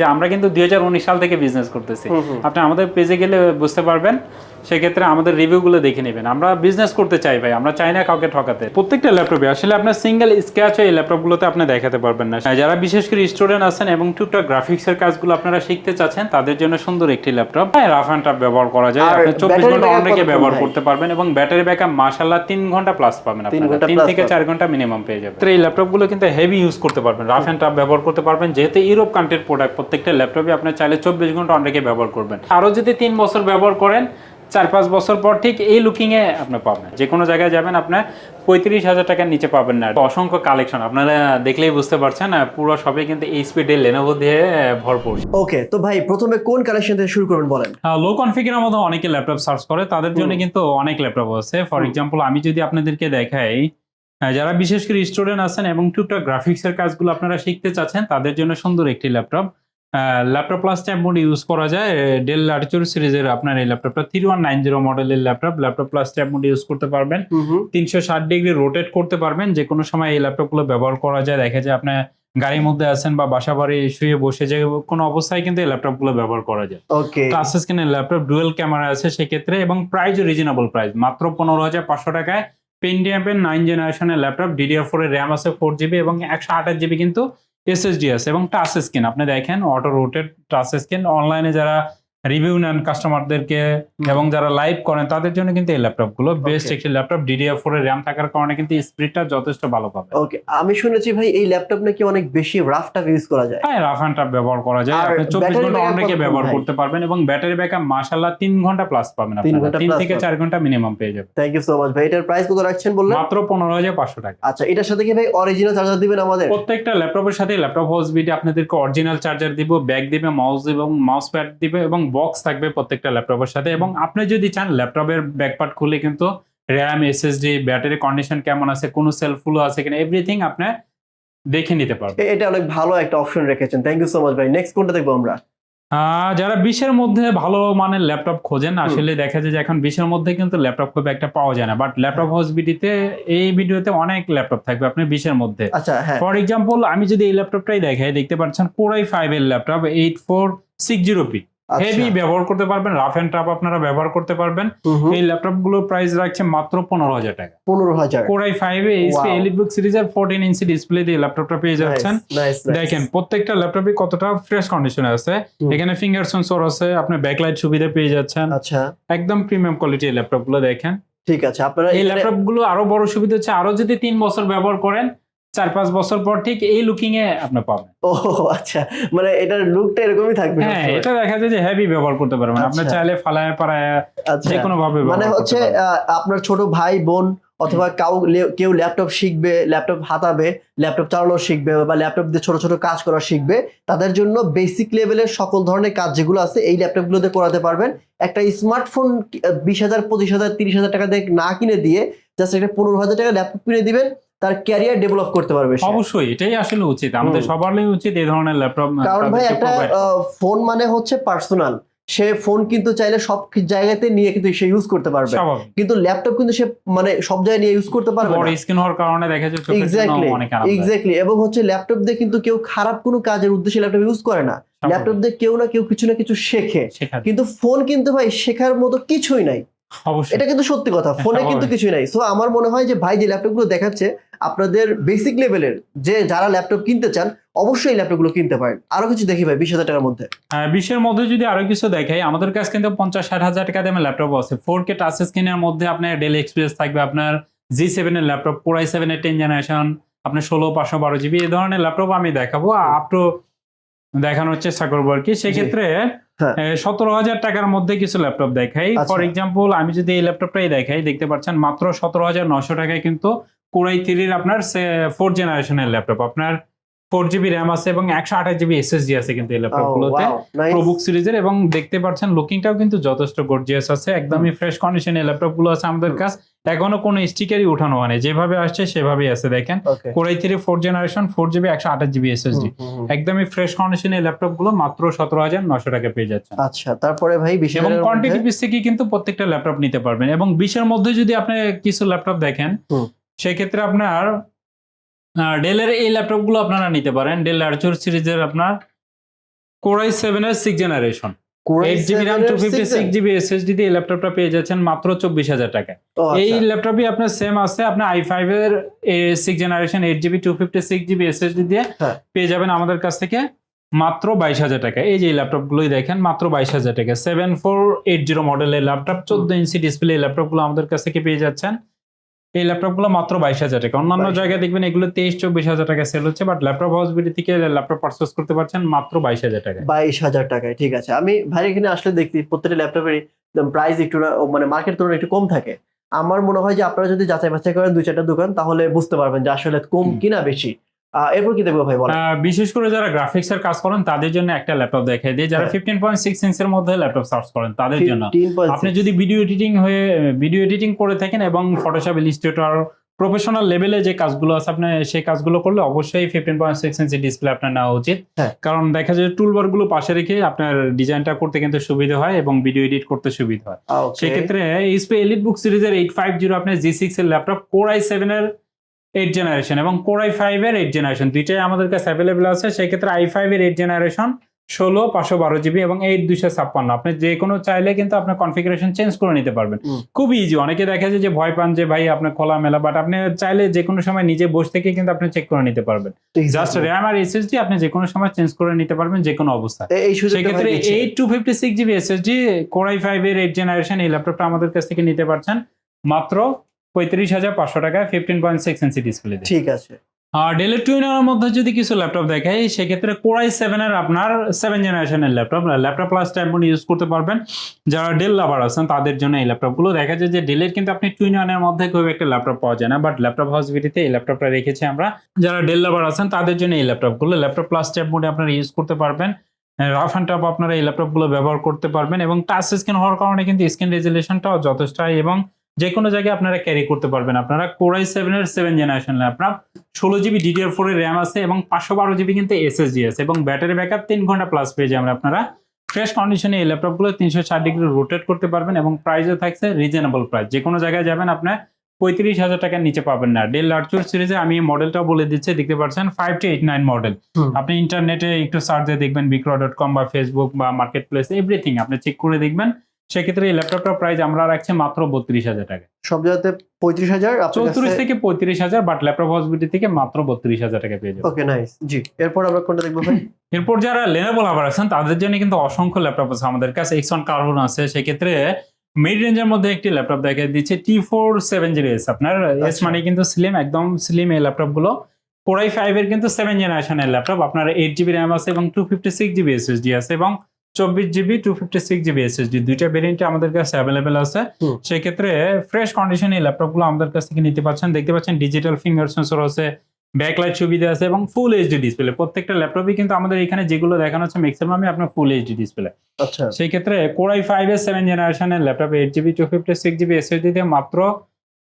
যে আমরা কিন্তু দুই হাজার উনিশ সাল থেকে বিজনেস করতেছি। আপনি আমাদের পেজে গেলে বুঝতে পারবেন সেক্ষেত্রে আমাদের রিভিউগুলো দেখে নেবেন। আমরা বিজনেস করতে চাই ভাই আমরা চাই না কাউকে ঠকাতে। প্রত্যেকটা ল্যাপটপে আসলে আপনার সিঙ্গেল স্ক্র্যাচ এই ল্যাপটপগুলোতে আপনি দেখাতে পারবেন না। যারা বিশেষ করে স্টুডেন্ট আছেন এবং টুকটাক গ্রাফিক্সের কাজগুলো আপনারা শিখতে চাচ্ছেন তাদের জন্য সুন্দর একটি ল্যাপটপ হ্যাঁ রাফ অ্যান্ড টাফ ব্যবহার করা যায়। আপনি চব্বিশ ঘণ্টা অনেকে ব্যবহার করতে পারবেন এবং ব্যাটারি ব্যাক ব্যাকআপ মাসাল্লাহ তিন ঘণ্টা প্লাস পাবেন তিন আপনারা। তিন থেকে চার ঘণ্টা মিনিমাম পেয়ে যাবেন। তো এই ল্যাপটপগুলো কিন্তু হেভি ইউজ করতে পারবেন। রাফ অ্যান্ড টাফ ব্যবহার করতে পারবেন। যেহেতু ইউরোপ কান্ট্রির প্রোডাক্ট প্রত্যেকটা ল্যাপটপে আপনি চাইলে চব্বিশ ঘণ্টা অনেকে ব্যবহার করবেন। আরও যদি তিন বছর ব্যবহার করেন চার পাঁচ বছর পর ঠিক এই লুকিং এ আপনি পাবেন। যে কোনো জায়গায় যাবেন আপনার পঁয়ত্রিশ হাজার টাকার নিচে পাবেন না। অসংখ্য কালেকশন আপনারা দেখলেই বুঝতে পারছেন পুরো সবই কিন্তু এই ডেল লেনোভো দিয়ে ভরপুর। ওকে তো ভাই প্রথমে কোন কালেকশন থেকে শুরু করবেন বলেন? লো কনফিগারের মধ্যে অনেকে ল্যাপটপ সার্চ করে তাদের জন্য কিন্তু অনেক ল্যাপটপ আছে। ফর এক্সাম্পল আমি যদি আপনাদেরকে দেখাই যারা বিশেষ করে স্টুডেন্ট আছেন এবং টুকটাক গ্রাফিক্সের কাজগুলো আপনারা শিখতে চাচ্ছেন তাদের জন্য সুন্দর একটি laptop. Laptop plus tab mode use করা যায়। ডেল লার্চুর সিরিজের আপনার এই ল্যাপটপটা থ্রি ওয়ান নাইন জিরো মডেলের laptop laptop plus tab mode use করতে পারবেন। তিনশো ষাট ডিগ্রি রোটেট করতে পারবেন। যে কোনো সময় এই ল্যাপটপগুলো ব্যবহার করা যায়। দেখা যায় আপনার গাড়ির মধ্যে আছেন বা বাসা বাড়ি শুয়ে বসে যে কোনো অবস্থায় কিন্তু এই ল্যাপটপগুলো ব্যবহার করা যায়। ওকে টাচ স্ক্রিনের ল্যাপটপ ডুয়েল ক্যামেরা আছে সেক্ষেত্রে এবং প্রাইস রিজনেবল প্রাইস মাত্র পনেরো হাজার পাঁচশো টাকায় পেন্টিএমের নাইন জেনারেশনের ল্যাপটপ ডিডিআর ফোর এর র্যাম আছে ফোর জিবি এবং একশো আঠাশ জিবি কিন্তু এসএসডি আছে এবং টাচ স্ক্রিন আপনি দেখেন অটো রোটেড টাচ স্ক্রিন অনলাইনে যারা রিভিউ নেন কাস্টমারদেরকে এবং যারা লাইভ করেন তাদের জন্য কিন্তু এই ল্যাপটপগুলো বেস্ট একটি ল্যাপটপ ডিডিআর ফোর এর র্যাম থাকার কারণে কিন্তু স্পিডটা যথেষ্ট ভালো পাবে। ওকে আমি শুনেছি ভাই এই ল্যাপটপ নাকি অনেক বেশি রাফ টাফ ইউজ করা যায়। হ্যাঁ রাফ অ্যান্ড টাফ ব্যবহার করা যায়। আপনি চব্বিশ battery ঘণ্টা backup অনেকে ব্যবহার করতে পারবেন এবং ব্যাটারি ব্যাকআপ মাসাল্লাহ তিন ঘণ্টা প্লাস পাবেন আপনারা। ঘণ্টা তিন থেকে পাবেন। চার ঘণ্টা মিনিমাম পেয়ে যাবেন। থ্যাংক ইউ সো মাচ ভাই। এটার প্রাইস কত রাখছেন বললেন? মাত্র পনেরো হাজার পাঁচশো টাকা। আচ্ছা এটার সাথে কি ভাই অরিজিনাল চার্জার দিবেন আমাদের? প্রত্যেকটা ল্যাপটপের সাথে ল্যাপটপ হাউস বিটে আপনাদেরকে অরিজিনাল চার্জার দিব ব্যাগ দিবে মাউস এবং মাউস প্যাড দিবে এবং বক্স থাকবে প্রত্যেকটা ল্যাপটপের সাথে এবং আপনি যদি চান ল্যাপটপের ব্যাকপার্ট খুলে কিন্তু র্যাম এসএসডি ব্যাটারি কন্ডিশন কেমন আছে কোন সেল ফুল আছে কিনা এভরিথিং আপনি দেখে নিতে পারবেন। এটা অনেক ভালো একটা অপশন রেখেছেন। থ্যাংক ইউ সো মাচ ভাই। নেক্সট কোনটা দেখব আমরা? যারা বিশের মধ্যে ভালো মানের ল্যাপটপ খোঁজেন আসলে দেখা যায় যে এখন বিশের মধ্যে কিন্তু ল্যাপটপ খুব একটা পাওয়া যায় না। বাট ল্যাপটপ হাউস বিডিতে এই ভিডিওতে অনেক ল্যাপটপ থাকবে আপনি বিশের মধ্যে। আচ্ছা হ্যাঁ। ফর এক্সাম্পল আমি যদি এই ল্যাপটপটাই দেখাই দেখতে পাচ্ছেন কোরাই ফাইভ এর laptop eight four six zero P আচ্ছা। হেভি ব্যবহার করতে পারবেন রাফ অ্যান্ড টাফ আপনারা ব্যবহার করতে পারবেন। এই ল্যাপটপগুলোর প্রাইস রাখছে মাত্র পনেরো হাজার টাকা। পনেরো হাজার। Core i five HP. EliteBook সিরিজের ফোরটিন ইঞ্চি ডিসপ্লে দিয়ে ল্যাপটপটা পেয়ে যাচ্ছেন। দেখেন প্রত্যেকটা ল্যাপটপে কতটা ফ্রেশ কন্ডিশনে আছে। এখানে ফিঙ্গার সেন্সর আছে আপনি ব্যাকলাইট সুবিধা পেয়ে যাচ্ছেন। আচ্ছা। একদম প্রিমিয়াম কোয়ালিটির ল্যাপটপগুলো দেখেন। ঠিক আছে আপনারা এই ল্যাপটপগুলো আরও বড় সুবিধা হচ্ছে আরও যদি তিন বছর ব্যবহার করেন চার পাঁচ বছর পর ঠিক এই লুকিং এ আপনি পাবেন। ও আচ্ছা। মানে এটার লুকটা এরকমই থাকবে হ্যাঁ এটা দেখা যায় যে হেভি ব্যবহার করতে পারবেন আপনি আচ্ছা। চাইলে ফালায় পাড়ায় আচ্ছা। যে কোনো ভাবে মানে হচ্ছে আপনার ছোট ভাই বোন অথবা কাউ কেউ ল্যাপটপ শিখবে ল্যাপটপ হাতাবে ল্যাপটপ চালানো শিখবে বা ল্যাপটপ দিয়ে ছোট ছোট কাজ করা শিখবে তাদের জন্য বেসিক লেভেলের সকল ধরনের কাজ যেগুলো আছে এই ল্যাপটপগুলোতে করাতে পারবেন। একটা স্মার্টফোন বিশ হাজার পঁচিশ হাজার তিরিশ হাজার টাকা দিয়ে না কিনে দিয়ে জাস্ট একটা পনেরো হাজার টাকা ল্যাপটপ কিনে দিবেন। তার ক্যারিয়ার ডেভেলপ করতে পারবে অবশ্যই এটাই আসলে উচিত। আমাদের। সবারই উচিত এই ধরনের ল্যাপটপ কারণ ভাই একটা ফোন মানে হচ্ছে পার্সোনাল সে ফোন কিন্তু চাইলে সব জায়গাতে নিয়ে কিন্তু সে ইউজ করতে পারবে। কিন্তু ল্যাপটপ কিন্তু সে মানে সব জায়গায় নিয়ে ইউজ করতে পারবে বড় স্ক্রিন হওয়ার কারণে দেখা যায় এক্স্যাক্টলি এক্স্যাক্টলি এবং হচ্ছে ল্যাপটপ দিয়ে কিন্তু কেউ খারাপ কোনো কাজের উদ্দেশ্যে ল্যাপটপ ইউজ করে না। ল্যাপটপ দিয়ে কেউ না কেউ কিছু না কিছু শেখে। কিন্তু ফোন কিন্তু ভাই শেখার মতো কিছুই নাই। অবশ্যই। এটা কিন্তু সত্যি কথা ফোনে কিন্তু কিছুই নাই। সো আমার মনে হয় যে ভাই যে ল্যাপটপগুলো দেখাচ্ছে আপনাদের বেসিক লেভেলের যে যারা ল্যাপটপ কিনতে চান অবশ্যই ল্যাপটপগুলো কিনতে পারেন। আরও কিছু দেখি ভাই বিশ হাজার টাকার মধ্যে। আহ, বিশ্বের মধ্যে যদি আরও কিছু দেখাই আমাদের কাছে কিন্তু পঞ্চাশ ষাট হাজার টাকা দামের ল্যাপটপ আছে। ফোর কে টাচ স্ক্রিনের মধ্যে আপনার ডেল এক্সপ্রেস থাকবে আপনার জি সেভেন এর ল্যাপটপ কোরাই সেভেন এর টেন জেনারেশন আপনার ষোলো পাঁচশো বারো জিবি এই ধরনের ল্যাপটপ আমি দেখাবো। আপ টু দেখানোর চেষ্টা করব আর কি। সেক্ষেত্রে হ্যাঁ। সতেরো হাজার টাকার মধ্যে কিছু ল্যাপটপ দেখাই। আচ্ছা। ফর এক্সাম্পল আমি যদি এই ল্যাপটপটাই দেখাই দেখতে পাচ্ছেন মাত্র সতেরো হাজার নশো টাকায় কিন্তু কোরাই থ্রির আপনার ফোর জেনারেশনের ল্যাপটপ আপনার ফোর জিবি র্যাম আছে এবং একশো আঠাশ জিবি এসএসডি আছে কিন্তু এই ল্যাপটপ গুলোতে। Oh. প্রোবুক সিরিজের এবং দেখতে পাচ্ছেন লুকিংটাও কিন্তু যথেষ্ট গর্জিয়াস আছে। একদমই ফ্রেশ কন্ডিশনে ল্যাপটপগুলো আছে আমাদের। কাছে। এখনও কোনো স্টিকারই উঠানো হয়নি। যেভাবে আসছে সেভাবেই আছে দেখেন. Core i three four generation four GB একশো আঠাশ জিবি এসএসডি। একদমই ফ্রেশ কন্ডিশনে ল্যাপটপগুলো মাত্র সতেরো হাজার নশো টাকা পেয়ে যাচ্ছে আচ্ছা তারপরে ভাই বিশ এবং কোয়ান্টিটি পিস থেকে কিন্তু প্রত্যেকটা ল্যাপটপ নিতে পারবেন। এবং বিশের মধ্যে যদি আপনি কিছু ল্যাপটপ দেখেন। সেক্ষেত্রে আপনার ডেলের এই ল্যাপটপগুলো আপনারা নিতে পারেন। ডেল আর্চুর সিরিজের আপনার কোরাই সেভেন এর six generation eight GB RAM two fifty six GB SSD দিয়ে ল্যাপটপটা পেয়ে যাচ্ছেন মাত্র চব্বিশ হাজার টাকায়। এই। ল্যাপটপই আপনার সেম আছে আপনার আই ফাইভ এর six generation eight GB two fifty six GB SSD দিয়ে হ্যাঁ। পেয়ে যাবেন আমাদের কাছ থেকে মাত্র বাইশ হাজার টাকা। এই যে ল্যাপটপ গুলোই দেখেন মাত্র বাইশ হাজার টাকা। সেভেন ফোর এইট জিরো মডেলের ল্যাপটপ চোদ্দ ইঞ্চি ডিসপ্লে এই ল্যাপটপগুলো আমাদের কাছ থেকে পেয়ে যাচ্ছেন। এই ল্যাপটপগুলো মাত্র বাইশ হাজার টাকা। অন্যান্য জায়গায় দেখবেন এগুলো তেইশ চব্বিশ হাজার টাকা সেল হচ্ছে বাট ল্যাপটপ হাউস বিডি থেকে ল্যাপটপ পারচেস করতে পারছেন মাত্র বাইশ হাজার টাকা বাইশ হাজার টাকায় ঠিক আছে। আমি ভাই এখানে আসলে দেখি প্রত্যেকটা ল্যাপটপের প্রাইস একটু মানে মার্কেট তুলনায় একটু কম থাকে। আমার মনে হয় যে আপনারা যদি যাচাই বাছাই করেন দুই চারটা দোকান তাহলে বুঝতে পারবেন যে আসলে কম। কিনা বেশি। এরপর কি দেখব ভাই বলেন। বিশেষ করে যারা গ্রাফিক্স এর কাজ করেন তাদের জন্য একটা ল্যাপটপ দেখাই দিই। যারা হ্যাঁ। ফিফটিন পয়েন্ট সিক্স ইঞ্চের মধ্যে ল্যাপটপ সার্চ করেন তাদের জন্য। আপনি যদি ভিডিও এডিটিং হয়ে ভিডিও এডিটিং করে থাকেন এবং ফটোশপ ইলিস্ট্রেটর প্রফেশনাল লেভেলে যে কাজগুলো আছে আপনি সেই কাজগুলো করলে অবশ্যই fifteen point six inch display আপনার নেওয়া উচিত। হ্যাঁ। কারণ দেখা যায় টুলবারগুলো পাশে রেখে আপনার ডিজাইনটা করতে কিন্তু সুবিধা হয় এবং ভিডিও এডিট করতে সুবিধা হয়। সেক্ষেত্রে এলিট বুক সিরিজের এইট ফাইভ জিরো আপনার জি সিক্স এর ল্যাপটপ কোর আই সেভেন এর এইট জেনারেশন এবং কোর আই ফাইভ এর এইট জেনারেশন দুইটাই আমাদের কাছে অ্যাভেলেবল আছে। সেক্ষেত্রে আই ফাইভ এর এইট জেনারেশন ষোলো পাঁচশো বারো জিবি এবং এইট দুইশো ছাপ্পান্ন। আপনি যে কোনো চাইলে কিন্তু আপনার কনফিগারেশন চেঞ্জ করে নিতে পারবেন। হুম। খুব ইজি অনেকে দেখা যায় যে ভয় পান যে ভাই আপনার খোলা মেলা বাট আপনি চাইলে যে কোনো সময় নিজে বসে থেকে কিন্তু আপনি চেক করে নিতে পারবেন। জাস্ট র্যাম আর এসএসডি আপনি যে কোনো সময় চেঞ্জ করে নিতে পারবেন যে কোনো এই সেক্ষেত্রে eight two fifty six GB SSD core i five এর এইট জেনারেশন এই ল্যাপটপটা আমাদের কাছ থেকে নিতে পারছেন। মাত্র পঁয়ত্রিশ হাজার পাঁচশো টাকায় fifteen point six inch display ঠিক আছে। আর ডেলের টুইনের মধ্যে যদি কিছু ল্যাপটপ দেখাই সেক্ষেত্রে কোরাই সেভেন এর আপনার সেভেন জেনারেশনের laptop laptop plus tablet use করতে পারবেন। যারা ডেল লাভার আছেন তাদের জন্য এই ল্যাপটপগুলো দেখা যায় যে ডেলের কিন্তু আপনি টুইন ওয়ানের মধ্যে খুব একটা ল্যাপটপ পাওয়া যায় না বাট ল্যাপটপ হাউস ভিডিতে এই ল্যাপটপটা রেখেছি আমরা। যারা ডেল লাভার আছেন তাদের জন্য এই ল্যাপটপগুলো ল্যাপটপ প্লাস ট্যাব মোডে আপনারা ইউজ করতে পারবেন। রাফ অ্যান্ড টাফ আপনারা এই ল্যাপটপগুলো ব্যবহার করতে পারবেন। এবং টাচ স্ক্রিন হওয়ার কারণে কিন্তু স্ক্রিন রেজুলেশনটাও যথেষ্ট হয় এবং যে কোনো জায়গায় আপনারা ক্যারি করতে পারবেন। আপনারা কোরাই সেভেন এর সেভেন জেনারেশন ল্যাপটপ ষোলো জিবি ডিডিআর ফোর এর র্যাম আছে এবং পাঁচশো বারো জিবি কিন্তু এসএসডি আছে এবং ব্যাটারি ব্যাকআপ তিন ঘণ্টা প্লাস পেয়ে যাবেন আপনারা ফ্রেশ কন্ডিশনে এই ল্যাপটপগুলো তিনশো ষাট ডিগ্রি রোটেট করতে পারবেন এবং প্রাইসও থাকছে রিজনেবল প্রাইস যে কোনো জায়গায় যাবেন আপনার পঁয়ত্রিশ হাজার টাকার নিচে পাবেন না। ডেল লার্চুর সিরিজে আমি মডেলটাও বলে দিচ্ছি দেখতে পাচ্ছেন five two eight nine model আপনি ইন্টারনেটে একটু সার্চ দিয়ে দেখবেন বিক্রয় ডট কম বা ফেসবুক বা মার্কেট প্লেস এভরিথিং আপনি চেক করে দেখবেন। সেক্ষেত্রে এই ল্যাপটপটার প্রাইস আমরা রাখছি মাত্র বত্রিশ হাজার টাকা। সব জায়গাতে পঁয়ত্রিশ হাজার চৌত্রিশ থেকে পঁয়ত্রিশ হাজার বাট ল্যাপটপ হসপিটি থেকে মাত্র বত্রিশ হাজার টাকা পেয়ে যাবেন। ওকে নাইস জি এরপর আমরা কোনটা দেখব ভাই? এরপর যারা লেনোভো লাভার আছেন তাদের জন্য কিন্তু অসংখ্য ল্যাপটপ আছে। আমাদের কাছে এক্স ওয়ান কার্বন আছে সেক্ষেত্রে মিড রেঞ্জের মধ্যে একটি ল্যাপটপ দেখা দিচ্ছে T four seven zero S আপনার এস আচ্ছা। মানে কিন্তু স্লিম একদম স্লিম এই ল্যাপটপগুলো কোরাই ফাইভ এর কিন্তু সেভেন জেনারেশনের ল্যাপটপ। আপনার এইট জিবি র্যাম আছে এবং two fifty six GB SSD আছে এবং চব্বিশ GB two fifty six GB SSD দুইটা ভেরিয়েন্টে আমাদের কাছে অ্যাভেলেবেল আছে। সেক্ষেত্রে ফ্রেশ কন্ডিশনে এই ল্যাপটপগুলো আমাদের কাছ থেকে নিতে পারছেন দেখতে পাচ্ছেন ডিজিটাল ফিঙ্গার সেন্সর আছে ব্যাকলাইট সুবিধা আছে এবং ফুল এইচডি ডিসপ্লে প্রত্যেকটা ল্যাপটপই কিন্তু আমাদের এখানে যেগুলো দেখানো হচ্ছে ম্যাক্সিমামই আপনার ফুল এইচডি ডিসপ্লে আচ্ছা। সেই ক্ষেত্রে কোরাই ফাইভ এর সেভেন জেনারেশনের laptop eight GB two fifty six GB SSD দিয়ে মাত্র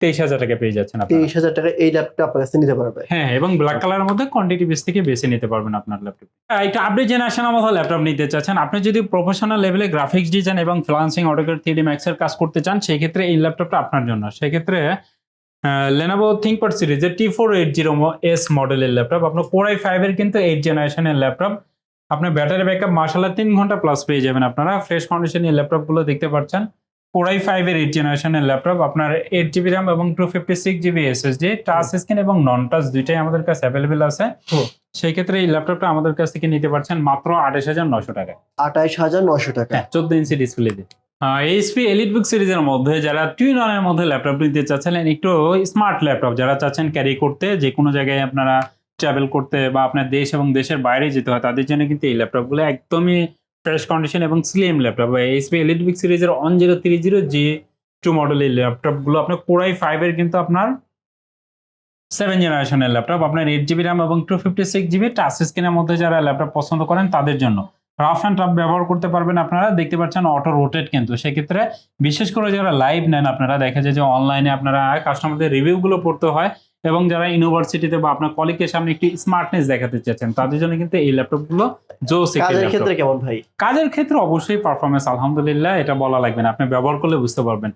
তেইশ হাজার টাকা পেয়ে যাচ্ছেন আপনারা। তেইশ হাজার টাকা এই ল্যাপটপ আপনার কাছে নিতে পারবে। হ্যাঁ এবং ব্ল্যাক কালারের মধ্যে কোয়ান্টিটি বেস থেকে বেছে নিতে পারবেন আপনার ল্যাপটপ একটা আপডেট জেনারেশনের মতো ল্যাপটপ নিতে চাচ্ছেন। আপনি যদি প্রফেশনাল লেভেলে গ্রাফিক্স ডিজাইন এবং ফ্রিল্যান্সিং অটোকেট থ্রি ম্যাক্সের কাজ করতে চান সেই ক্ষেত্রে এই ল্যাপটপটা আপনার জন্য। সেক্ষেত্রে লেনোভো থিঙ্কপ্যাড সিরিজের T four eight zero S মডেলের ল্যাপটপ আপনার কোরাই ফাইভ এর কিন্তু এইট জেনারেশনের ল্যাপটপ আপনার ব্যাটারি ব্যাকআপ মার্শাল্লাহ তিন ঘণ্টা প্লাস পেয়ে যাবেন আপনারা। ফ্রেশ কন্ডিশনে ল্যাপটপগুলো দেখতে পাচ্ছেন। কোরাই ফাইভ এর এইট জেনারেশনের ল্যাপটপ আপনার এইট জিবি র্যাম এবং two fifty six GB SSD touch screen এবং নন টাচ দুইটাই আমাদের কাছে অ্যাভেলেবেল আছে। সেই ক্ষেত্রে এই ল্যাপটপটা আমাদের কাছ থেকে নিতে পারছেন মাত্র আঠাশ হাজার নশো টাকা। আঠাইশ হাজার নশো টাকা। হ্যাঁ চোদ্দ ইঞ্চি ডিসপ্লে দিয়ে। এইচপি এলিট বুক সিরিজের মধ্যে যারা টুইন ওয়ানের মধ্যে ল্যাপটপ নিতে চাচ্ছিলেন একটু স্মার্ট ল্যাপটপ যারা চাচ্ছেন ক্যারি করতে যে কোনো জায়গায় আপনারা ট্রাভেল করতে বা আপনার দেশ এবং দেশের বাইরে যেতে হয় তাদের জন্য কিন্তু এই ল্যাপটপগুলো একদমই ফ্রেশ কন্ডিশন এবং slim laptop HP Elite Book সিরিজের on zero three zero G two মডেলের ল্যাপটপগুলো আপনার কোরাই ফাইভের কিন্তু আপনার সেভেন জেনারেশনের ল্যাপটপ আপনার এইট জিবি র্যাম এবং two fifty six GB touch স্ক্রিনের মধ্যে যারা ল্যাপটপ পছন্দ করেন তাদের জন্য। রাফ অ্যান্ড টাফ ব্যবহার করতে পারবেন আপনারা, দেখতে পাচ্ছেন অটো রোটেট কিন্তু। সেক্ষেত্রে বিশেষ করে যারা লাইভ নেন, আপনারা দেখা যায় যে অনলাইনে আপনারা কাস্টমারদের রিভিউগুলো পড়তে হয়। এবং যারা ইউনিভার্সিটিতে বা আপনার কলিগের সামনে একটি স্মার্টনেস দেখাতে চাচ্ছেন তাদের জন্য কিন্তু এই ল্যাপটপগুলো জোস কাজের ক্ষেত্রে কেমন ভাই? কাজের ক্ষেত্রে অবশ্যই পারফরমেন্স আলহামদুলিল্লাহ এটা বলা লাগবে না। আপনি ব্যবহার করলে বুঝতে পারবেন।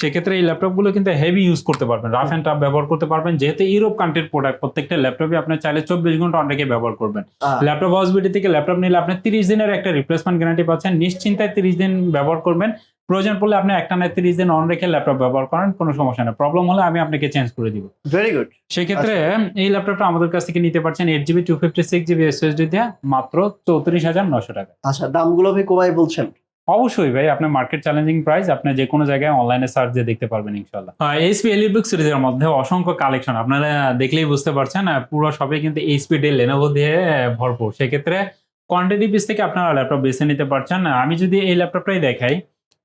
সেক্ষেত্রে এই ল্যাপটপগুলো কিন্তু হেভি ইউজ করতে পারবেন। রাফ অ্যান্ড টাফ ব্যবহার করতে পারবেন। যেহেতু ইউরোপ কান্ট্রির প্রোডাক্ট প্রত্যেকটা ল্যাপটপে আপনি চাইলে চব্বিশ ঘণ্টা অনেকে ব্যবহার করবেন। ল্যাপটপ হসপিটাল থেকে ল্যাপটপ নিলে আপনি তিরিশ দিনের একটা রিপ্লেসমেন্ট গ্যারান্টি পাচ্ছেন। নিশ্চিন্তায় তিরিশ দিন ব্যবহার করবেন। প্রয়োজন পড়লে আপনি একটা না তিরিশ দিন অন রেখে ল্যাপটপ ব্যবহার করেন কোনো সমস্যা নেই। প্রবলেম হলে আমি আপনাকে চেঞ্জ করে দিব। ভেরি গুড সেক্ষেত্রে এই ল্যাপটপটা আমাদের কাছ থেকে নিতে পারছেন eight GB two fifty six GB SSD দিয়ে মাত্র চৌত্রিশ হাজার নশো টাকা। আচ্ছা দামগুলো ভাই কমাই বলছেন। অবশ্যই ভাই আপনার মার্কেট চ্যালেঞ্জিং প্রাইস আপনি যে কোনো জায়গায় অনলাইনে সার্চ দিয়ে দেখতে পারবেন ইনশাল্লাহ এইচপি এলিটবুক সিরিজের মধ্যে অসংখ্য কালেকশন আপনারা দেখলেই বুঝতে পারছেন পুরো সবই কিন্তু এইচপি ডে লেনোভো দিয়ে ভরপুর। সেক্ষেত্রে কোয়ান্টিটি পিস থেকে আপনারা ল্যাপটপ বেছে নিতে পারছেন। আমি যদি এই ল্যাপটপটাই দেখাই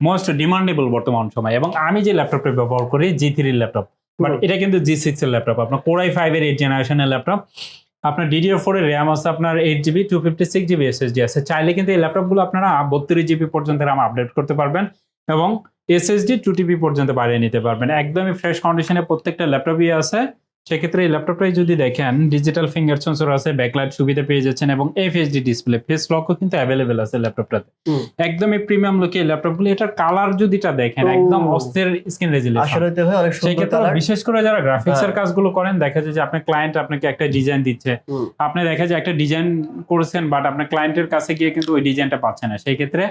মোস্ট ডিমান্ডেবল বর্তমান সময়। এবং আমি যে ল্যাপটপটা ব্যবহার করি জি থ্রির ল্যাপটপ বাট এটা কিন্তু জি সিক্স এর ল্যাপটপ আপনার কোরাই ফাইভ এর এইট জেনারেশনের ল্যাপটপ আপনার ডিডিআর ফোর এর র্যাম আছে আপনার eight GB two fifty six GB SSD আছে। চাইলে কিন্তু এই ল্যাপটপগুলো আপনারা বত্রিশ জিবি পর্যন্ত র্যাম আপডেট করতে পারবেন এবং এসএসডি টু টিবি পর্যন্ত বাড়িয়ে নিতে পারবেন। একদমই ফ্রেশ কন্ডিশনে প্রত্যেকটা ল্যাপটপই আছে। সেক্ষেত্রে এই ল্যাপটপটাই যদি দেখেন ডিজিটাল ফিঙ্গার সেন্সর আছে ব্যাকলাইট সুবিধা পেয়ে যাচ্ছেন এবং এফএসডি ডিসপ্লে ফেস লকও কিন্তু অ্যাভেলেবেল আছে ল্যাপটপটাতে। একদমই প্রিমিয়াম লুকে এই ল্যাপটপগুলো এটার কালার যদিটা দেখেন একদম অস্থির স্ক্রিন রেজুলেশন আসলে তো ভাই অনেক সেই সুন্দর ক্ষেত্রে বিশেষ করে যারা গ্রাফিক্স এর হ্যাঁ। কাজগুলো করেন দেখা যায় যে আপনার ক্লায়েন্ট আপনাকে একটা ডিজাইন দিচ্ছে। আপনি দেখা যায় একটা ডিজাইন করেছেন বাট আপনার ক্লায়েন্টের কাছে গিয়ে কিন্তু ওই ডিজাইনটা পাচ্ছে না। সেই ক্ষেত্রে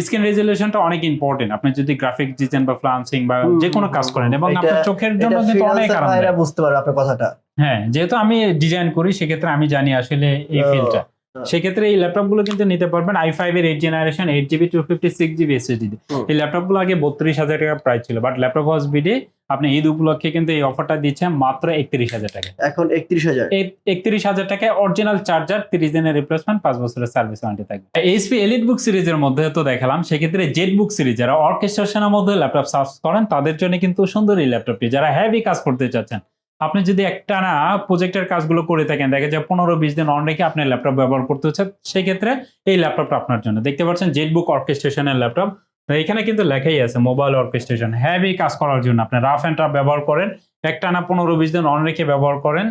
স্ক্রিন রেজুলেশনটা অনেক ইম্পর্টেন্ট আপনি যদি গ্রাফিক ডিজাইন বা ফ্লান্সিং বা যে কোনো কাজ করেন এবং এটা- আপনার চোখের জন্য কিন্তু অনেক কারণ আরামদায়ক। বুঝতে পারবে আপনার কথাটা। হ্যাঁ যেহেতু আমি ডিজাইন করি সেক্ষেত্রে আমি জানি আসলে এই ফিল্ডটা। সেক্ষেত্রে এই ল্যাপটপগুলো কিন্তু নিতে পারবেন আই ফাইভ এর eight generation eight GB two fifty six GB SSD হুম। এই ল্যাপটপগুলো আগে বত্রিশ হাজার টাকা প্রাইস ছিল বাট ল্যাপটপ হাউস বিডি আপনি ঈদ উপলক্ষে কিন্তু এই অফারটা দিচ্ছে মাত্র একত্রিশ হাজার টাকা। এখন একত্রিশ হাজার। একত্রিশ হাজার টাকায় অরিজিনাল চার্জার তিরিশ দিনের রিপ্লেসমেন্ট পাঁচ বছরের সার্ভিস ওয়ারেন্টি থাকবে। এইচপি এলিট বুক সিরিজের মধ্যে তো দেখালাম সেক্ষেত্রে জেট বুক সিরিজ যারা অর্কেস্ট্রেশনের মধ্যে ল্যাপটপ সার্চ করেন তাদের জন্য কিন্তু সুন্দর এই ল্যাপটপটি। যারা হ্যাভি কাজ করতে চাচ্ছেন আপনি যদি একটা না প্রজেক্টের কাজগুলো করে থাকেন, দেখা যায় পনেরো বিশ দিন অন রেখে আপনি ল্যাপটপ ব্যবহার করতে হচ্ছে, সেক্ষেত্রে এই ল্যাপটপটা আপনার জন্য। দেখতে পাচ্ছেন জেট বুক অর্কেস্ট্রেশনের ল্যাপটপ এখানে কিন্তু লেখাই আছে মোবাইল অর্কেস্ট্রেশন হেভি কাজ করার জন্য আপনি রাফ অ্যান্ড টাফ ব্যবহার করেন একটা না পনেরো বিশ দিন অন রেখে ব্যবহার করেন।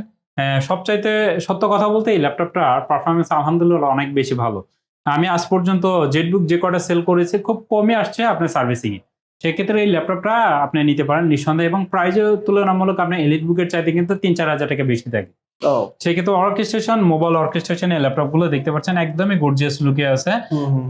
সবচাইতে সত্য কথা বলতে এই ল্যাপটপটা পারফরমেন্স আলহামদুলিল্লাহ অনেক বেশি ভালো। আমি আজ পর্যন্ত জেটবুক যে কটা সেল করেছি, খুব কমই আসছে আপনার সার্ভিসিং এ সেক্ষেত্রে এই ল্যাপটপটা আপনি নিতে পারেন নিঃসন্দেহে এবং প্রাইজও তুলনামূলক আপনার এলিট বুকের চাইতে কিন্তু তিন চার হাজার টাকা বেশি থাকে। সেক্ষেত্রে অর্কেস্ট্রেশন মোবাইল অর্কেস্ট্রেশন এই ল্যাপটপগুলো দেখতে পাচ্ছেন একদমই গর্জিয়াস লুকে আছে।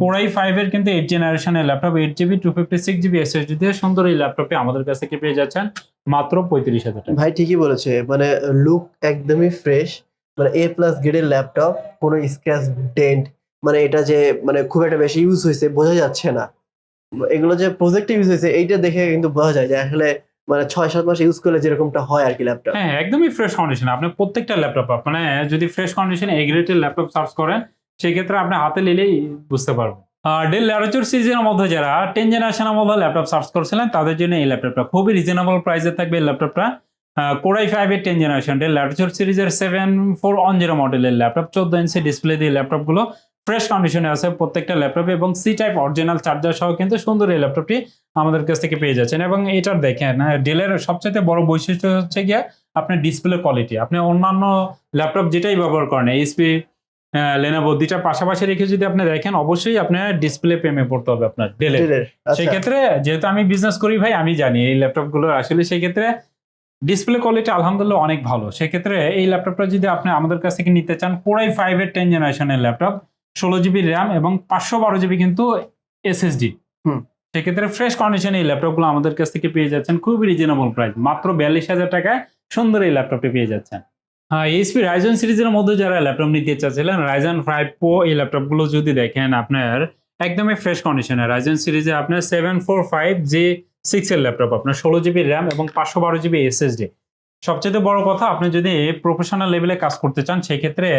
কোরাই ফাইভ এর কিন্তু এইট জেনারেশনের laptop eight GB two fifty six GB SSD দিয়ে সুন্দর এই ল্যাপটপটি আমাদের কাছ থেকে পেয়ে যাচ্ছেন মাত্র পঁয়ত্রিশ হাজার টাকা। ভাই ঠিকই বলেছে। মানে লুক একদমই ফ্রেশ মানে এ প্লাস গ্রেডের ল্যাপটপ কোনো স্ক্র্যাচ ডেন্ট মানে এটা যে মানে খুব একটা বেশি ইউজ হয়েছে বোঝা যাচ্ছে না। এগুলো যে প্রজেক্টে ইউজ হয়েছে, এইটা দেখে কিন্তু বোঝা যায় যে আসলে মানে ছয় সাত মাস ইউজ করলে যেরকমটা হয় আর কি ল্যাপটপ হ্যাঁ একদমই ফ্রেশ কন্ডিশন আপনি প্রত্যেকটা ল্যাপটপ মানে যদি ফ্রেশ কন্ডিশনে এগ্রেটের ল্যাপটপ সার্চ করেন, সেক্ষেত্রে আপনি হাতে নিলেই বুঝতে পারবেন। ডেল ল্যারোচুর সিরিজের মধ্যে যারা টেন জেনারেশনের মধ্যে ল্যাপটপ সার্চ করছিলেন, তাদের জন্য এই ল্যাপটপটা খুবই রিজনেবল প্রাইসে থাকবে এই ল্যাপটপটা কোরাই ফাইভ এর টেন জেনারেশন ডেল ল্যারোচুর সিরিজের সেভেন ফোর ওয়ান জিরো মডেলের ল্যাপটপ চোদ্দ ইঞ্চি ডিসপ্লে দিয়ে ল্যাপটপগুলো ফ্রেশ কন্ডিশনে আছে প্রত্যেকটা ল্যাপটপে এবং সি টাইপ অরিজিনাল চার্জার সহ কিন্তু সুন্দর এই ল্যাপটপটি আমাদের কাছ থেকে পেয়ে যাচ্ছেন এবং এটার দেখেন ডেলের সবচেয়ে বড় বৈশিষ্ট্য হচ্ছে গিয়ে আপনার ডিসপ্লে কোয়ালিটি আপনি অন্যান্য ল্যাপটপ যেটাই ব্যবহার করেন এইচপি লেনোভো দুইটা পাশাপাশি রেখে যদি আপনি দেখেন অবশ্যই আপনার ডিসপ্লে প্রেমে পড়তে হবে আপনার ডেলের আচ্ছা। সেক্ষেত্রে যেহেতু আমি বিজনেস করি ভাই আমি জানি এই ল্যাপটপগুলো আসলে সেই ক্ষেত্রে ডিসপ্লে কোয়ালিটি আলহামদুলিল্লাহ অনেক ভালো। সেক্ষেত্রে এই ল্যাপটপটা যদি আপনি আমাদের কাছ থেকে নিতে চান কোরাই ফাইভ এর টেন জেনারেশনের ল্যাপটপ ষোলো জিবি র্যাম এবং পাঁচশো বারো জিবি কিন্তু এসএসডি হুম। সেক্ষেত্রে ফ্রেশ কন্ডিশনে এই ল্যাপটপগুলো আমাদের কাছ থেকে পেয়ে যাচ্ছেন খুবই রিজনেবল প্রাইস মাত্র বিয়াল্লিশ হাজার টাকায় সুন্দর এই ল্যাপটপটি পেয়ে যাচ্ছেন। হ্যাঁ এইচপি রাইজন সিরিজের মধ্যে যারা ল্যাপটপ নিতে চাচ্ছিলেন রাইজন ফাইভ প্রো এই ল্যাপটপগুলো যদি দেখেন আপনার একদমই ফ্রেশ কন্ডিশনে রাইজন সিরিজে আপনার seven four five G six এর ল্যাপটপ আপনার ষোলো জিবি র্যাম এবং পাঁচশো বারো জিবি এসএসডি সবচেয়ে বড় কথা আপনি যদি প্রফেশনাল লেভেলে কাজ করতে চান সেক্ষেত্রে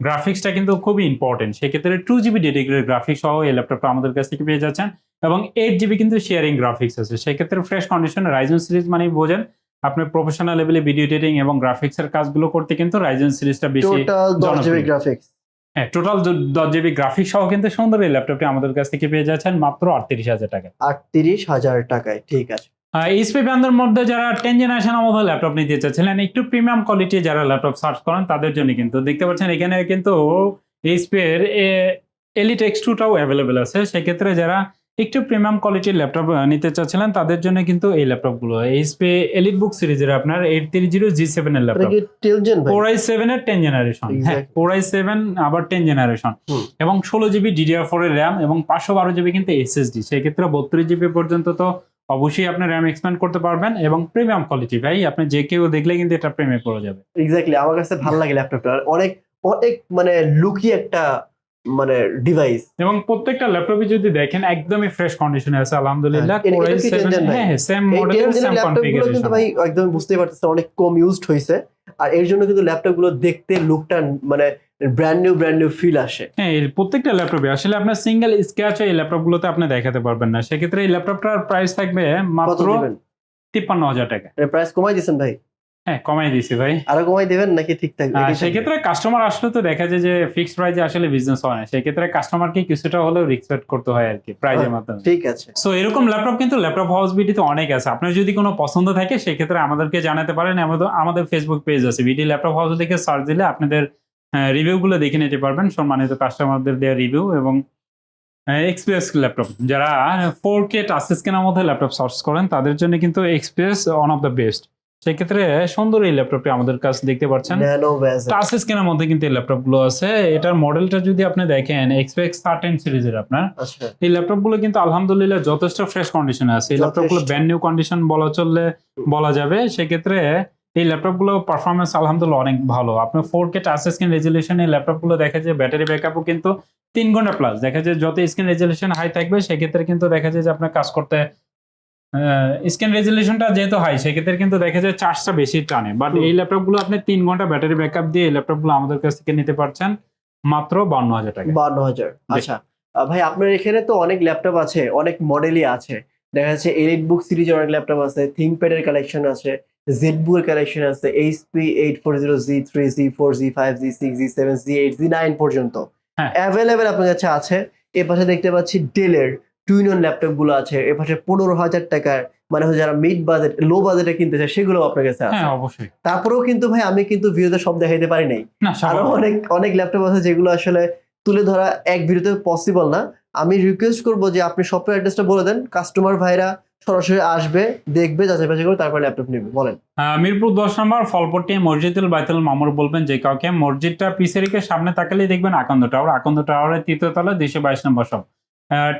গ্রাফিক্সটা কিন্তু খুবই ইম্পর্টেন্ট সেক্ষেত্রে টু জিবি ডেডিকেটেড গ্রাফিক্স সহ এই ল্যাপটপটা আমাদের কাছ থেকে পেয়ে যাচ্ছেন এবং এইট জিবি কিন্তু শেয়ারিং গ্রাফিক্স আছে। সেক্ষেত্রে ফ্রেশ কন্ডিশনে রাইজন সিরিজ মানেই বোঝেন আপনি প্রফেশনাল লেভেলে ভিডিও এডিটিং এবং গ্রাফিক্স এর কাজগুলো করতে কিন্তু রাইজন সিরিজটা বেশি টোটাল দশ জিবি গ্রাফিক্স হ্যাঁ টোটাল দশ জিবি গ্রাফিক্স সহ কিন্তু সুন্দর এই ল্যাপটপটি আমাদের কাছ থেকে পেয়ে যাচ্ছেন মাত্র আটত্রিশ হাজার টাকা আটত্রিশ হাজার টাকায় ঠিক আছে। এইচপি ব্র্যান্ডের মধ্যে যারা টেন জেনারেশনের মধ্যে ল্যাপটপ নিতে চাচ্ছিলেন একটু প্রিমিয়াম কোয়ালিটি যারা ল্যাপটপ সার্চ করেন তাদের জন্য কিন্তু দেখতে পাচ্ছেন এখানে কিন্তু এইচপি এর এলিট এক্স টুটাও অ্যাভেলেবেল আছে। সেক্ষেত্রে যারা একটু প্রিমিয়াম কোয়ালিটির ল্যাপটপ নিতে চাচ্ছিলেন তাদের জন্য কিন্তু এই ল্যাপটপগুলো এইচপি এলিট বুক সিরিজের আপনার eight three zero G seven এর ল্যাপটপ ফোর আই সেভেন এর টেন জেনারেশন হ্যাঁ. ফোর আই সেভেন আবার টেন জেনারেশন এবং ষোলো জিবি ডিডিআর ফোর এর র্যাম এবং পাঁচশো বারো জিবি কিন্তু এসএসডি সেক্ষেত্রে বত্রিশ জিবি পর্যন্ত তো অবশ্যই আপনি র্যাম এক্সপ্যান্ড করতে পারবেন এবং প্রিমিয়াম কোয়ালিটি ভাই আপনি যে কেউ দেখলে কিন্তু এটা প্রেমে পড়ে যাবে। এক্স্যাক্টলি আমার কাছে ভালো লাগে ল্যাপটপটা অনেক অনেক মানে লুকি একটা মানে ডিভাইস এবং প্রত্যেকটা ল্যাপটপে যদি দেখেন একদমই ফ্রেশ কন্ডিশনে আছে আলহামদুলিল্লাহ। কোরাই এটা- Core এটা কি i7 Tengen ভাই? হ্যাঁ সেম মডেল সেম কিন্তু কনফিগারেশন ভাই একদম বুঝতে পারতেছ অনেক কম ইউজড হয়েছে আর এর জন্য কিন্তু ল্যাপটপগুলো দেখতে লুকটা মানে brand new brand new feel আসে। হ্যাঁ প্রত্যেকটা ল্যাপটপে আসলে আপনার সিঙ্গেল স্ক্র্যাচ এই ল্যাপটপগুলোতে আপনি দেখাতে পারবেন না। সেক্ষেত্রে এই ল্যাপটপটার প্রাইস থাকবে মাত্র তিপ্পান্ন হাজার টাকা। প্রাইস কমাই দিয়েছেন ভাই? হ্যাঁ কমাই দিয়েছি ভাই। আরও কমাই দিবেন নাকি ঠিক থাকবে? এটাই সেক্ষেত্রে কাস্টমার আসলে তো দেখা যায় যে ফিক্সড প্রাইসে আসলে বিজনেস হয় না। সেক্ষেত্রে কাস্টমারকে কিছুটা হলেও রিসপেক্ট করতে হয় আর কি প্রাইজের মাধ্যমে। ঠিক আছে। সো এরকম ল্যাপটপ কিন্তু ল্যাপটপ হাউস বিডিতে অনেক আছে। আপনার যদি কোনো পছন্দ থাকে সেক্ষেত্রে আমাদেরকে জানাতে পারেন। আমাদের আমাদের ফেসবুক পেজ আছে। বিডি ল্যাপটপ হাউস লিখে সার্চ দিলে আপনাদের রিভিউ গুলো দেখে নিতে পারবেন। সম্মানিত কাস্টমারদের দেওয়া রিভিউ এবং এক্সপ্রেস ল্যাপটপ যারা ফোর কে টাচ স্ক্রিনের মধ্যে ল্যাপটপ সার্চ করেন তাদের জন্য কিন্তু express one of the best সেক্ষেত্রে সুন্দর এই ল্যাপটপটি আমাদের কাছে দেখতে পাচ্ছেন। বেজেল টাচ স্ক্রিনের মধ্যে কিন্তু এই ল্যাপটপগুলো আছে। এটার মডেলটা যদি আপনি দেখেন এক্সপেক্স থার্টিন সিরিজের আপনার। আচ্ছা। এই ল্যাপটপগুলো কিন্তু আলহামদুলিল্লাহ যথেষ্ট ফ্রেশ কন্ডিশনে আছে। এই ল্যাপটপগুলো। ব্যান্ড নিউ কন্ডিশন বলা চললে বলা যাবে। সেক্ষেত্রে এই ল্যাপটপগুলো পারফরমেন্স আলহামদুলিল্লাহ অনেক ভালো। আপনার four K touch screen resolution এই ল্যাপটপগুলো দেখা যায় ব্যাটারি ব্যাকআপও কিন্তু তিন ঘণ্টা প্লাস দেখা যায় যত স্ক্রিন রেজুলেশন হাই থাকবে সেক্ষেত্রে কিন্তু দেখা যায় যে আপনার কাজ করতে স্ক্রিন রেজুলেশনটা যেহেতু হাই সেক্ষেত্রে কিন্তু দেখা যায় চার্জটা বেশি টানে। বাট এই ল্যাপটপগুলো আপনি তিন ঘণ্টা ব্যাটারি ব্যাকআপ দিয়ে এই ল্যাপটপগুলো আমাদের কাছ থেকে নিতে পারছেন মাত্র বান্ন হাজার টাকা। বান্ন হাজার। আচ্ছা ভাই আপনার এখানে তো অনেক ল্যাপটপ আছে অনেক মডেলই আছে। দেখা যাচ্ছে এলিট বুক সিরিজের অনেক ল্যাপটপ আছে থিঙ্কপ্যাড এর কালেকশন আছে জেড বুক এর কালেকশন আছে H HP eight four zero G three G four G five G six G seven G eight G nine পর্যন্ত। অ্যাভেলেবেল আপনার কাছে আছে। এ পাশে দেখতে পাচ্ছি ডেলের টুইনন ল্যাপটপগুলো আছে এ পাশে পনেরো হাজার টাকার মানে হচ্ছে যারা মিড বাজেট লো বাজেটে কিনতে চায় সেগুলো আপনার কাছে আছে। হ্যাঁ অবশ্যই। তারপরেও কিন্তু ভাই আমি কিন্তু ভিডিওতে সব দেখাইতে পারি নাই। আরও অনেক অনেক ল্যাপটপ আছে যেগুলো আসলে তুলে ধরা এক ভিডিওতে পসিবল না। আমি রিকোয়েস্ট করব যে আপনি শপের অ্যাড্রেসটা বলে দেন কাস্টমার ভাইরা সরাসরি আসবে দেখবে যাচাই বাছাই করে তারপর ল্যাপটপ নেবে বলেন। মিরপুর দশ নম্বর ফলপট্টি মসজিদুল বাইতুল মামুর বলবেন যে কাউকে। মসজিদটা পিসেরিকে সামনে তাকালেই দেখবেন আকন্দ টাওয়ার। আকন্দ টাওয়ারের তৃতীয় তলা দুইশো বাইশ নম্বর সব।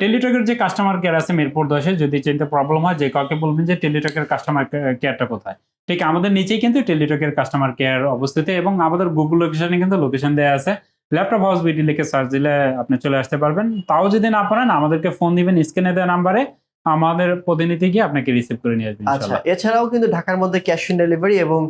টেলিটকের যে কাস্টমার কেয়ার আছে মিরপুর দশে যদি চিনতে প্রবলেম হয় যে কাউকে বলবেন যে টেলিটকের কাস্টমার কেয়ারটা কোথায়? ঠিক আমাদের নিচেই কিন্তু টেলিটকের কাস্টমার কেয়ার অবস্থিত এবং আমাদের গুগল লোকেশনে কিন্তু লোকেশন দেওয়া আছে। ল্যাপটপ হাউস বিডি লিখে সার্চ দিলে আপনি চলে আসতে পারবেন। তাও যদি না পারেন আমাদেরকে ফোন দিবেন স্ক্রিনে দেওয়া নাম্বারে আমাদের প্রতিনিধি গিয়ে আপনাকে রিসিভ করে নিয়ে আসবেন আচ্ছা এছাড়াও কিন্তু ঢাকার মধ্যে ক্যাশ অন ডেলিভারি এবং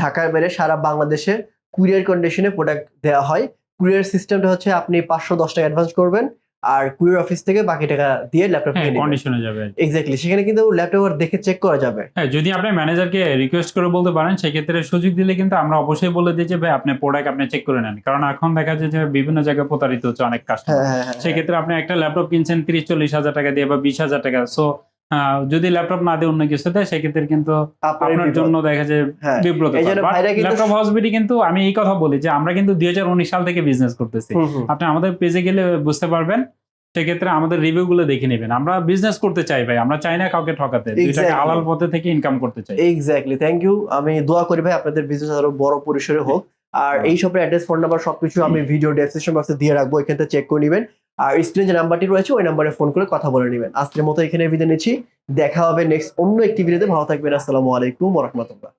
ঢাকার বাইরে সারা বাংলাদেশে কুরিয়ার কন্ডিশনে প্রোডাক্ট দেওয়া হয়। কুরিয়ার সিস্টেমটা হচ্ছে আপনি পাঁচশো দশ টাকা অ্যাডভান্স করবেন। আর কুরিয়ার অফিস থেকে বাকি টাকা দিয়ে ল্যাপটপ কিনে কন্ডিশনে যাবে এক্স্যাক্টলি সেখানে কিন্তু ল্যাপটপ আর দেখে চেক করা যাবে। হ্যাঁ যদি আপনি ম্যানেজারকে রিকোয়েস্ট করে বলতে পারেন সেক্ষেত্রে সুযোগ দিলে কিন্তু আমরা অবশ্যই বলে দিই যে ভাই আপনি প্রোডাক্ট আপনি চেক করে নেন। কারণ এখন দেখা যায় যে বিভিন্ন জায়গায় প্রতারিত হচ্ছে অনেক কাস্টমার হ্যাঁ হ্যাঁ হ্যাঁ সেক্ষেত্রে আপনি একটা ল্যাপটপ কিনছেন তিরিশ চল্লিশ হাজার টাকা দিয়ে বা বিশ হাজার টাকা। সো যদি ল্যাপটপ না দিয়ে অন্য কিছু দেয় সেক্ষেত্রে কিন্তু আপনার জন্য দেখা যায় হ্যাঁ বিব্রত ল্যাপটপ হসপিটি কিন্তু আমি এই কথা বলি যে আমরা কিন্তু দুই হাজার উনিশ সাল থেকে বিজনেস করতেছি। আপনি আমাদের পেজে গেলে বুঝতে পারবেন সেক্ষেত্রে আমাদের রিভিউ গুলো দেখে নেবেন। আমরা বিজনেস করতে চাই ভাই আমরা চাই না কাউকে ঠকাতে. হালাল পথে থেকে ইনকাম করতে চাই। এক্স্যাক্টলি থ্যাংক ইউ আমি দোয়া করি ভাই আপনাদের বিজনেস আরও বড় পরিসরে হোক। আর এই সবের অ্যাড্রেস ফোন নাম্বার সবকিছু আমি ভিডিও ডেসক্রিপশন বক্সে দিয়ে রাখব এখান থেকে চেক করে নেবেন। আর স্ক্রিনে যে নাম্বারটি রয়েছে, ওই নাম্বারে ফোন করে কথা বলে নেবেন। আজকের মতো এখানে বিদায় নিচ্ছি। দেখা হবে নেক্সট অন্য একটি ভিডিওতে ভালো থাকবেন। আসসালামু আলাইকুম রহমতুল্লাহ।